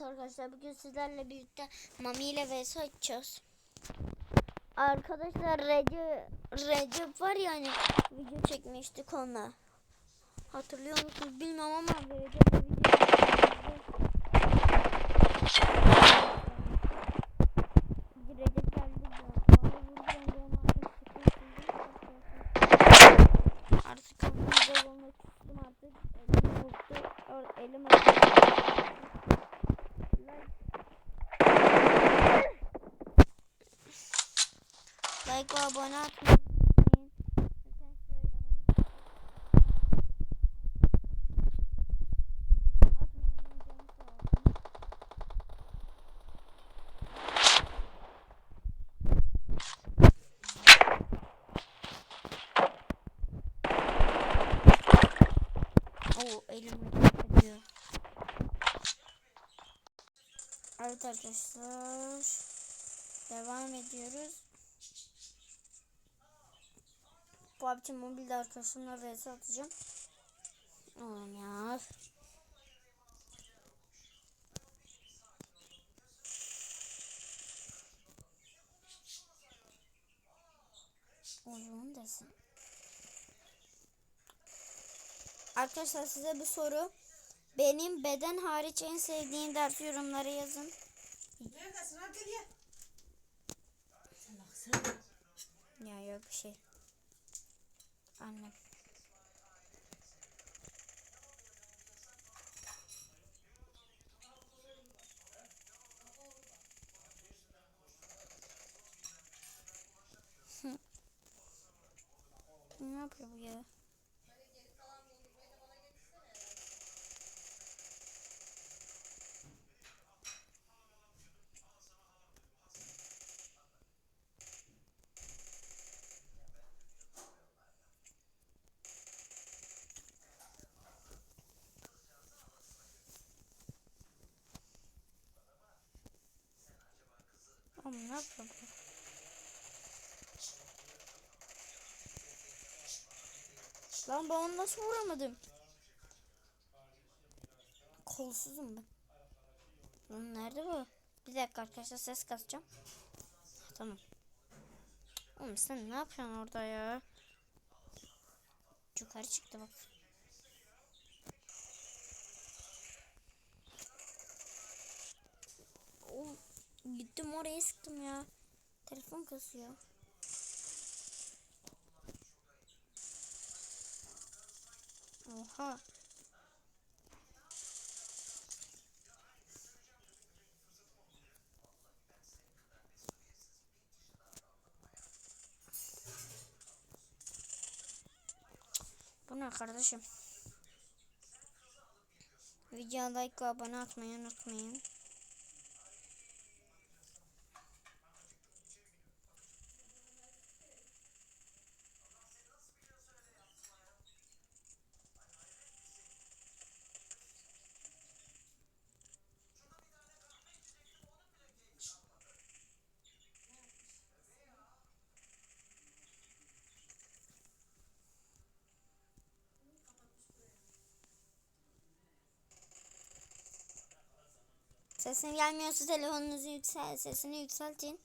Evet arkadaşlar bugün sizlerle birlikte Mami ile vs açacağız. Arkadaşlar Recep, Recep var ya hani video çekmiştik onunla. Hatırlıyor musunuz bilmiyorum ama. Recep artık kafamda olmak istedim artık. Elim. Or- Elim acıdı. Like ve abone atmayı. Evet arkadaşlar. Devam ediyoruz. PUBG Mobile'de arkadaşımla vs atacağım. Oğlum ya. Uzun desin. Arkadaşlar size bir soru. Benim beden hariç en sevdiğim ders yorumlara yazın. Neredesin? Hadi gel. Ya yok bir şey. Annem. Ne yapıyor bu ya? Oğlum ne? Lan ben onu nasıl vuramadım? Kolsuzum ben. Lan nerede bu? Bir dakika arkadaşlar ses kasacağım. Tamam. Oğlum sen ne yapıyorsun orada ya? Yukarı çıktı bak. Oğlum gittim oraya sıktım ya. Telefon kasıyor. Oha. Bu ne kardeşim? Videoya like ve abone atmayı unutmayın. Sesim gelmiyorsa telefonunuzu yüksel, sesini yükseltin.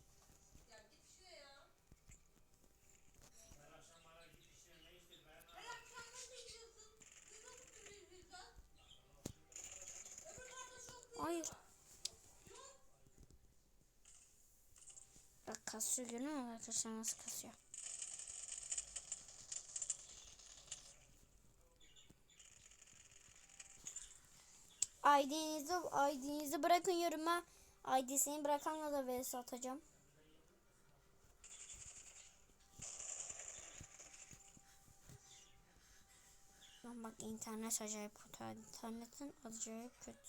Hayır. Bak kasıyor görüyor musun arkadaşlar nasıl kasıyor? ID'nizi ID'nizi bırakın yoruma. ID'sini bırakanla da vs atacağım. Lan bak internet acayip kötü. İnternetin acayip kötü.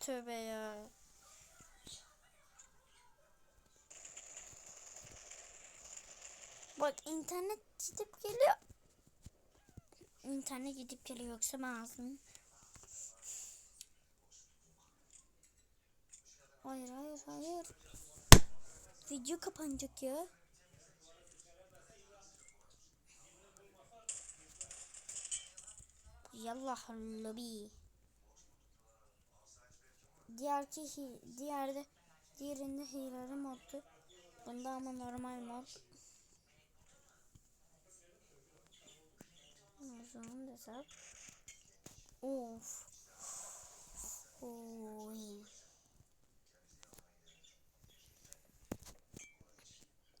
Tövbe ya. Bak internet gidip geliyor. İnternet gidip geliyor yoksa ağzını... Hayır hayır hayır. Video kapanacak ya. Yallah lobi. diğerki hi, diğerde diğerinde hileli moddu. Bunda ama normal mod. Uzun hesap. Of. Oy.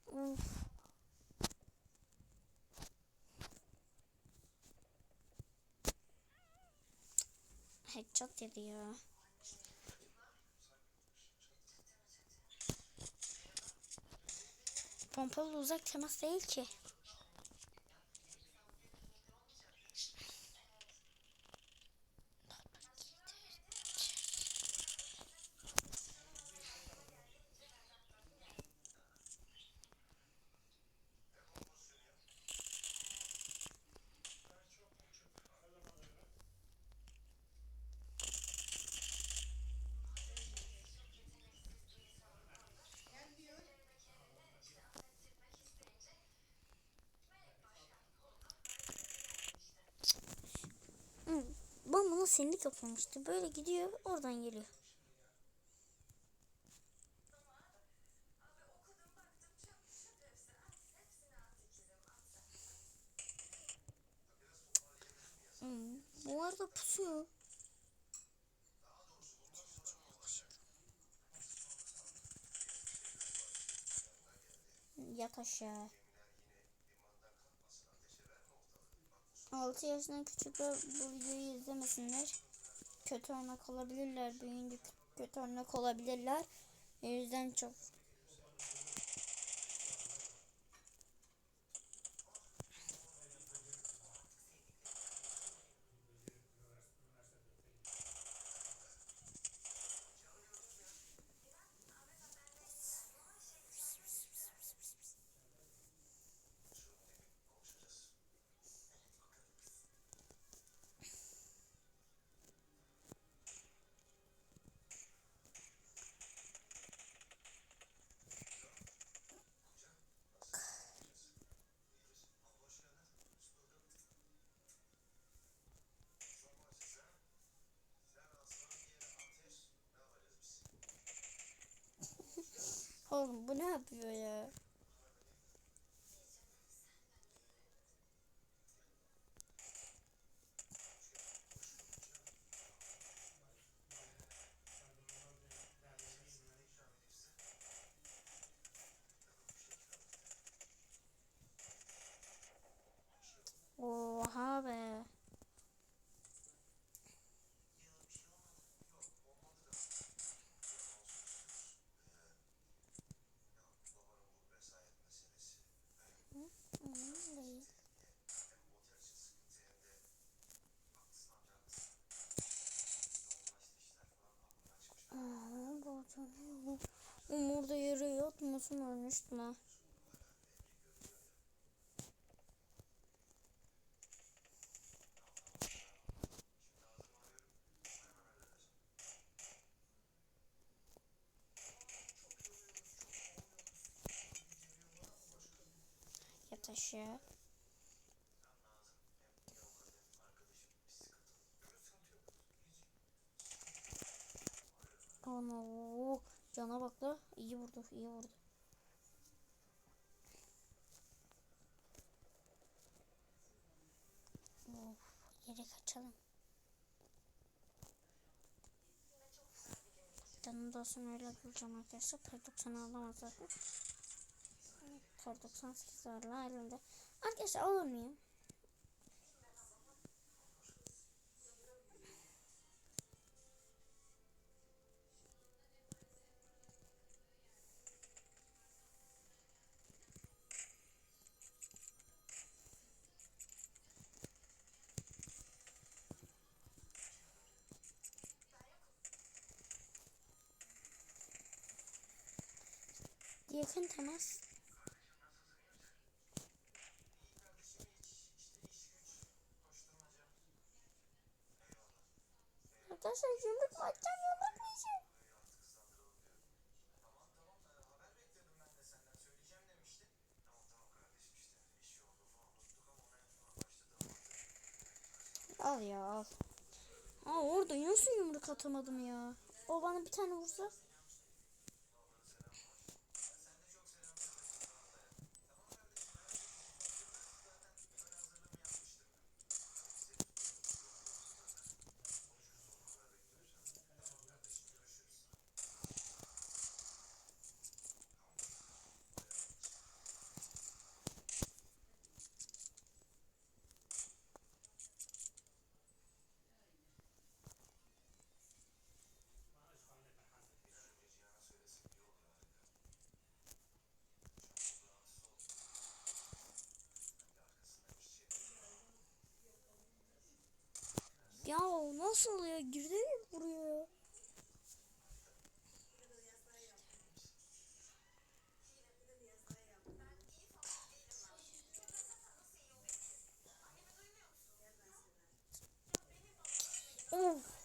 Of. Headshot yedi ya. Pompalı uzak temas değil ki. Bunu senlik yapmamıştım. Böyle gidiyor oradan geliyor. Hı, Bu arada pusuyor. Yat aşağı. 6 yaşından küçükler bu videoyu izlemesinler. Kötü örnek olabilirler. Büyüyünce kö- kötü örnek olabilirler. O yüzden çok Oğlum bu ne yapıyor ya? Oha be. Önemli değil. Aa, bakalım. Umurda Atmasın ölmüştüm ha. Yat aşağı. Ana cana bak da iyi vurdu iyi vurdu. Of geri kaçalım. Canım dostum öyle bulacağım arkadaşlar. Par 90 alamaz zaten. Par 98 varla elimde. Arkadaşlar olur muyum? Yakın temas. Arkadaşlar yumruk mu atacağım yumruk mu yiyeceğim? Al ya al. Aa orada nasıl yumruk atamadım ya? O bana bir tane vursa. Ya nasıl oluyor? Girdi mi buraya? Of.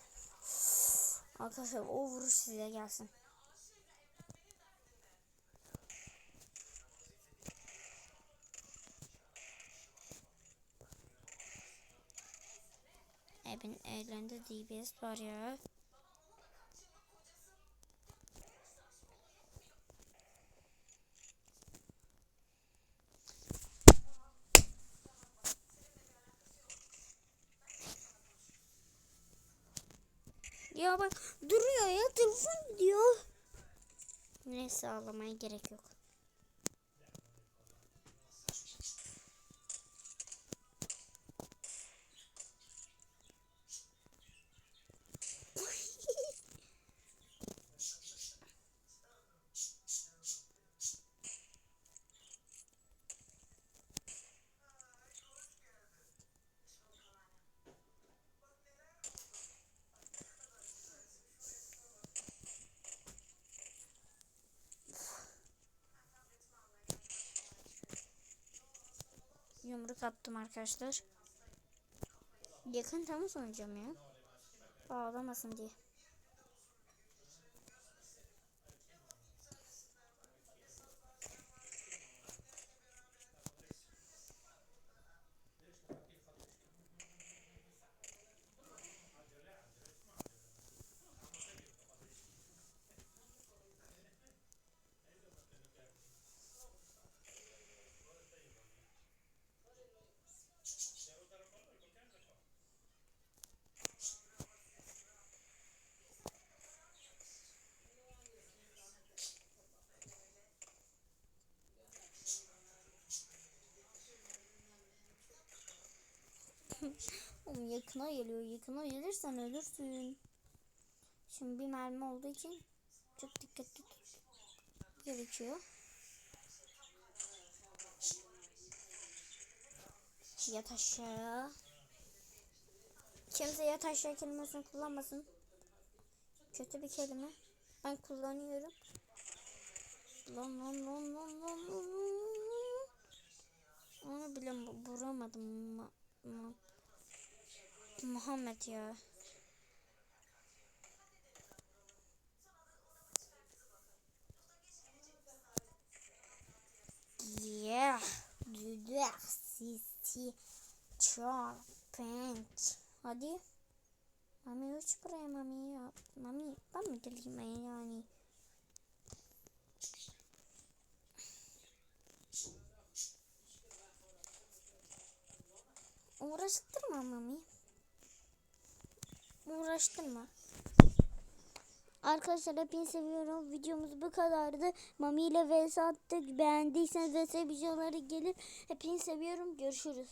Arkadaşlar o vuruş size gelsin. Evin ellerinde DBS var ya. Ya bak duruyor ya telefon diyor. Neyse ağlamaya gerek yok. Yumruk attım arkadaşlar. Yakın temas oynayacağım ya. Ağlamasın diye. Oğlum yakına geliyor. Yakına gelirsen ölürsün. Şimdi bir mermi olduğu için çok dikkatli gerekiyor. Yat aşağı. Kimse yat aşağı kelimesini kullanmasın. Kötü bir kelime. Ben kullanıyorum. Lan lan lan lan lan lan. Onu bile vuramadım. Ma ma Muhammed ya. Yeah. Güzel. Sisi. Çarpent. Hadi. Mami uç buraya mami ya. Mami ben mi geleyim yani? Uğraştırma mami. Uğraştırma. Arkadaşlar hepinizi seviyorum. Videomuz bu kadardı. Mami ile vs attık. Beğendiyseniz vs videoları gelir. Hepinizi seviyorum. Görüşürüz.